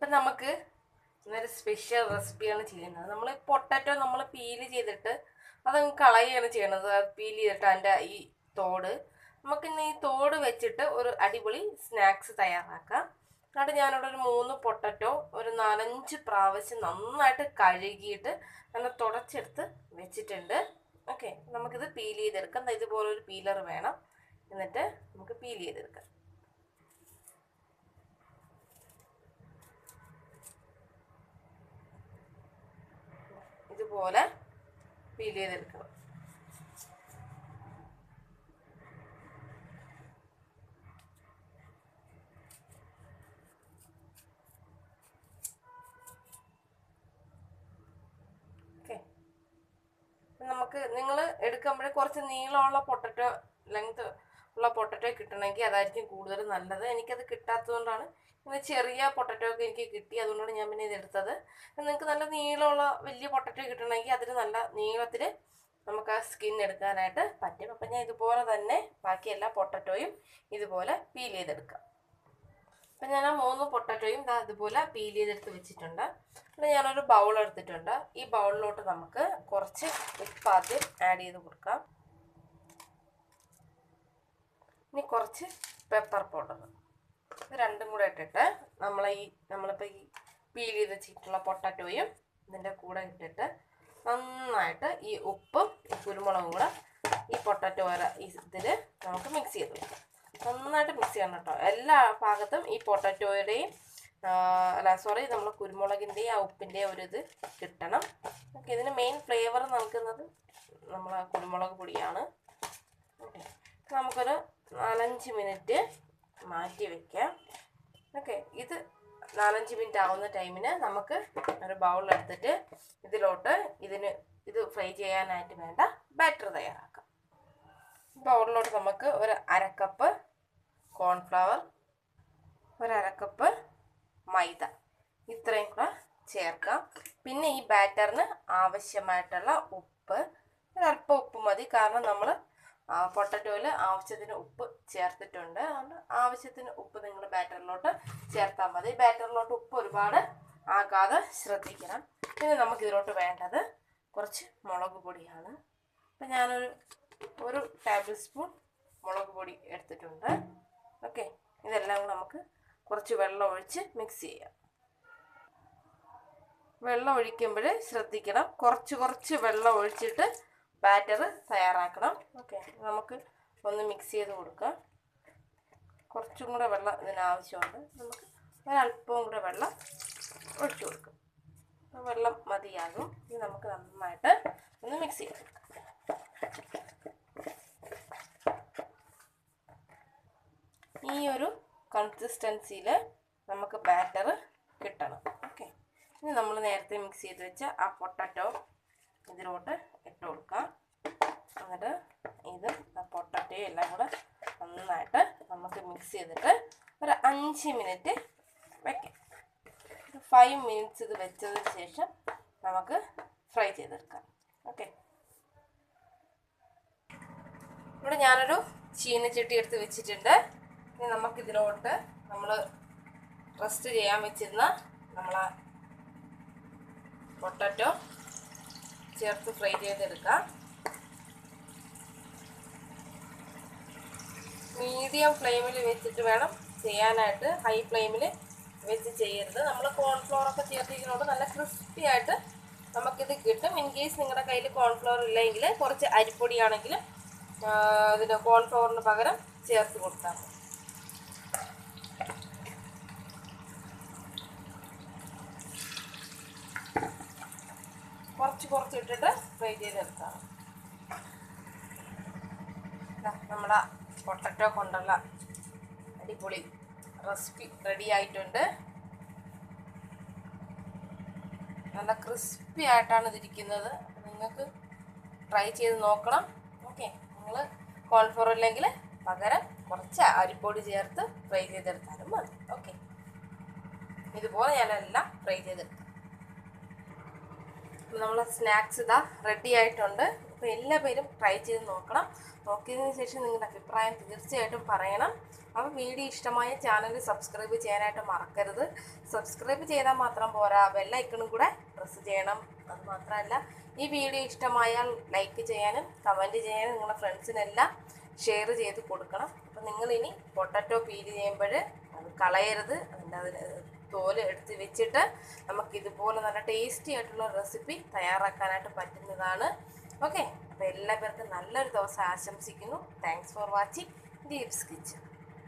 അപ്പം നമുക്ക് ഇന്നൊരു സ്പെഷ്യൽ റെസിപ്പിയാണ് ചെയ്യുന്നത്. നമ്മൾ പൊട്ടാറ്റോ നമ്മൾ പീൽ ചെയ്തിട്ട് അതങ്ങ് കളയുകയാണ് ചെയ്യണത് പീൽ ചെയ്തിട്ട് അതിന്റെ ഈ തോട്. നമുക്കിന്ന് ഈ തോട് വെച്ചിട്ട് ഒരു അടിപൊളി സ്നാക്സ് തയ്യാറാക്കാം. എന്നിട്ട് ഞാനിവിടെ ഒരു മൂന്ന് പൊട്ടറ്റോ ഒരു നാലഞ്ച് പ്രാവശ്യം നന്നായിട്ട് കഴുകിയിട്ട് നല്ല തുടച്ചെടുത്ത് വെച്ചിട്ടുണ്ട്. ഓക്കെ നമുക്കിത് പീൽ ചെയ്തെടുക്കാം. ഇതുപോലെ ഒരു പീലർ വേണം. എന്നിട്ട് നമുക്ക് പീൽ ചെയ്തെടുക്കാം. ഇതുപോലെ ഫീൽ ചെയ്തെടുക്കണം. നമുക്ക് നിങ്ങൾ എടുക്കുമ്പോഴേ കുറച്ച് നീളമുള്ള പൊട്ടറ്റോ ലെങ്ത് ഉള്ള പൊട്ടറ്റോ കിട്ടണമെങ്കിൽ അതായിരിക്കും കൂടുതൽ നല്ലത്. എനിക്കത് കിട്ടാത്തതുകൊണ്ടാണ് ഇങ്ങനെ ചെറിയ പൊട്ടറ്റോ ഒക്കെ എനിക്ക് കിട്ടി. അതുകൊണ്ടാണ് ഞാൻ പിന്നെ ഇതെടുത്തത് നിങ്ങൾക്ക് നല്ല നീളമുള്ള വലിയ പൊട്ടറ്റോ കിട്ടണമെങ്കിൽ അതിന് നല്ല നീളത്തിൽ നമുക്ക് ആ സ്കിൻ എടുക്കാനായിട്ട് പറ്റും. അപ്പം ഞാൻ ഇതുപോലെ തന്നെ ബാക്കി എല്ലാ പൊട്ടറ്റോയും ഇതുപോലെ പീൽ ചെയ്തെടുക്കാം. അപ്പം ഞാൻ ആ മൂന്ന് പൊട്ടറ്റോയും ഇതുപോലെ പീൽ ചെയ്തെടുത്ത് വെച്ചിട്ടുണ്ട്. പിന്നെ ഞാനൊരു ബൗൾ എടുത്തിട്ടുണ്ട്. ഈ ബൗളിലോട്ട് നമുക്ക് കുറച്ച് ഉപ്പ് ആദ്യം ആഡ് ചെയ്ത് കൊടുക്കാം. ഇനി കുറച്ച് പെപ്പർ പൗഡർ രണ്ടും കൂടെ ഇട്ടിട്ട് നമ്മൾ ഈ നമ്മളിപ്പോൾ ഈ പീൽ ചെയ്ത് വെച്ചിട്ടുള്ള പൊട്ടറ്റോയും ഇതിന്റെ കൂടെ ഇട്ടിട്ട് നന്നായിട്ട് ഈ ഉപ്പും കുരുമുളകും കൂടെ ഈ പൊട്ടറ്റോ ഇതിൽ നമുക്ക് മിക്സ് ചെയ്ത് വെക്കാം. നന്നായിട്ട് മിക്സ് ചെയ്യണം കേട്ടോ. എല്ലാ ഭാഗത്തും ഈ പൊട്ടറ്റോയുടെയും അല്ല സോറി നമ്മൾ കുരുമുളകിന്റെയും ആ ഉപ്പിന്റെയും ഒരു ഇത് കിട്ടണം. ഓക്കെ ഇതിന് മെയിൻ ഫ്ലേവർ നൽകുന്നത് നമ്മൾ കുരുമുളക് പൊടിയാണ്. ഓക്കെ നമുക്കൊരു നാലഞ്ച് മിനിറ്റ് മാറ്റി വെക്കാം. ഓക്കെ ഇത് നാലഞ്ച് മിനിറ്റ് ആവുന്ന ടൈമിന് നമുക്ക് ഒരു ബൗളെടുത്തിട്ട് ഇതിലോട്ട് ഇതിന് ഇത് ഫ്രൈ ചെയ്യാനായിട്ട് വേണ്ട ബാറ്റർ തയ്യാറാക്കാം. ബൗളിലോട്ട് നമുക്ക് ഒരു അരക്കപ്പ് കോൺഫ്ലവർ ഒരക്കപ്പ് മൈദ ഇത്രയും കൂടെ ചേർക്കാം. പിന്നെ ഈ ബാറ്ററിന് ആവശ്യമായിട്ടുള്ള ഉപ്പ് ഒരല്പം ഉപ്പ് മതി. കാരണം നമ്മൾ പൊട്ടറ്റോയിൽ ആവശ്യത്തിന് ഉപ്പ് ചേർത്തിട്ടുണ്ട്. അതുകൊണ്ട് ആവശ്യത്തിന് ഉപ്പ് നിങ്ങൾ ബാറ്ററിലോട്ട് ചേർത്താൽ മതി. ബാറ്ററിലോട്ട് ഉപ്പ് ഒരുപാട് ആകാതെ ശ്രദ്ധിക്കണം. പിന്നെ നമുക്ക് ഇതിലോട്ട് വേണ്ടത് കുറച്ച് മുളക് പൊടിയാണ്. അപ്പം ഞാനൊരു ഒരു ടേബിൾ സ്പൂൺ മുളക് പൊടി എടുത്തിട്ടുണ്ട്. ഓക്കെ. ഇതെല്ലാം നമുക്ക് കുറച്ച് വെള്ളം ഒഴിച്ച് മിക്സ് ചെയ്യാം. വെള്ളം ഒഴിക്കുമ്പോൾ ശ്രദ്ധിക്കണം. കുറച്ച് കുറച്ച് വെള്ളം ഒഴിച്ചിട്ട് ബാറ്റർ തയ്യാറാക്കണം. ഓക്കെ നമുക്ക് ഒന്ന് മിക്സ് ചെയ്ത് കൊടുക്കാം. കുറച്ചും കൂടെ വെള്ളം ഇതിനാവശ്യമുണ്ട്. നമുക്ക് ഒരല്പവും കൂടെ വെള്ളം ഒഴിച്ചു കൊടുക്കും. വെള്ളം മതിയാകും. ഇത് നമുക്ക് നന്നായിട്ട് ഒന്ന് മിക്സ് ചെയ്ത് കൊടുക്കാം. ഈ ഒരു കൺസിസ്റ്റൻസിയിൽ നമുക്ക് ബാറ്റർ കിട്ടണം. ഓക്കെ ഇനി നമ്മൾ നേരത്തെ മിക്സ് ചെയ്ത് വെച്ച ആ പൊട്ടറ്റോ ഇതിലോട്ട് ഇട്ട് കൊടുക്കാം. എന്നിട്ട് ഇത് പൊട്ടറ്റയും എല്ലാം കൂടെ നന്നായിട്ട് നമുക്ക് മിക്സ് ചെയ്തിട്ട് ഒരു അഞ്ച് മിനിറ്റ് വയ്ക്കാം ഒരു ഫൈവ് മിനിറ്റ്സ് ഇത് വെച്ചതിന് ശേഷം നമുക്ക് ഫ്രൈ ചെയ്തെടുക്കാം. ഓക്കെ ഇവിടെ ഞാനൊരു ചീനച്ചട്ടി എടുത്ത് വെച്ചിട്ടുണ്ട്. ഇനി നമുക്കിതിലോട്ട് നമ്മൾ റെസ്റ്റ് ചെയ്യാൻ വെച്ചിരുന്ന നമ്മളെ പൊട്ടറ്റോ ചേർത്ത് ഫ്രൈ ചെയ്തെടുക്കാം. മീഡിയം ഫ്ലെയിമിൽ വെച്ചിട്ട് വേണം ചെയ്യാനായിട്ട്. ഹൈ ഫ്ലെയിമിൽ വെച്ച് ചെയ്യരുത്. നമ്മൾ കോൺഫ്ലോർ ഒക്കെ ചേർത്തിരിക്കുന്നതുകൊണ്ട് നല്ല ക്രിസ്പി ആയിട്ട് നമുക്കിത് കിട്ടും. ഇൻ കേസ് നിങ്ങളുടെ കയ്യിൽ കോൺഫ്ലോർ ഇല്ലെങ്കിൽ കുറച്ച് അരിപ്പൊടിയാണെങ്കിലും ഇതിന് കോൺഫ്ലോറിന് പകരം ചേർത്ത് കൊടുത്താൽ മതി. കുറച്ച് കുറച്ച് ഇട്ടിട്ട് ഫ്രൈ ചെയ്തെടുക്കാം നമ്മുടെ പൊട്ടറ്റോ കൊണ്ടുള്ള അടിപൊളി റെസിപ്പി റെഡി ആയിട്ടുണ്ട്. നല്ല ക്രിസ്പി ആയിട്ടാണ് ഇതിരിക്കുന്നത്. നിങ്ങൾക്ക് ട്രൈ ചെയ്ത് നോക്കണം. ഓക്കെ നിങ്ങൾ കോൺഫ്ലോർ ഇല്ലെങ്കിൽ പകരം കുറച്ച് അരിപ്പൊടി ചേർത്ത് ഫ്രൈ ചെയ്തെടുത്താലും മതി. ഓക്കെ ഇതുപോലെ ഞാനെല്ലാം ഫ്രൈ ചെയ്തെടുക്കാം. നമ്മൾ സ്നാക്സ് ഇതാ റെഡി ആയിട്ടുണ്ട്. അപ്പോൾ എല്ലാ പേരും ട്രൈ ചെയ്ത് നോക്കണം. നോക്കിയതിന് ശേഷം നിങ്ങളുടെ അഭിപ്രായം തീർച്ചയായിട്ടും പറയണം. അപ്പോൾ വീഡിയോ ഇഷ്ടമായ ചാനൽ സബ്സ്ക്രൈബ് ചെയ്യാനായിട്ട് മറക്കരുത്. സബ്സ്ക്രൈബ് ചെയ്താൽ മാത്രം പോരാ. ബെല്ലൈക്കണും കൂടെ പ്രസ് ചെയ്യണം. അത് മാത്രമല്ല ഈ വീഡിയോ ഇഷ്ടമായാൽ ലൈക്ക് ചെയ്യാനും കമന്റ് ചെയ്യാനും നിങ്ങളുടെ ഫ്രണ്ട്സിനെല്ലാം ഷെയർ ചെയ്ത് കൊടുക്കണം. അപ്പം നിങ്ങളിനി പൊട്ടറ്റോ പീൽ ചെയ്യുമ്പോൾ അത് കളയരുത്. അതിന്റെ അതിന് തോൽ എടുത്ത് വെച്ചിട്ട് നമുക്ക് ഇതുപോലെ നല്ല ടേസ്റ്റി ആയിട്ടുള്ള റെസിപ്പി തയ്യാറാക്കാനായിട്ട് പറ്റുന്നതാണ്. ഓക്കെ അപ്പോൾ എല്ലാ പേർക്കും നല്ലൊരു ദിവസം ആശംസിക്കുന്നു. Thanks for watching Deep's Kitchen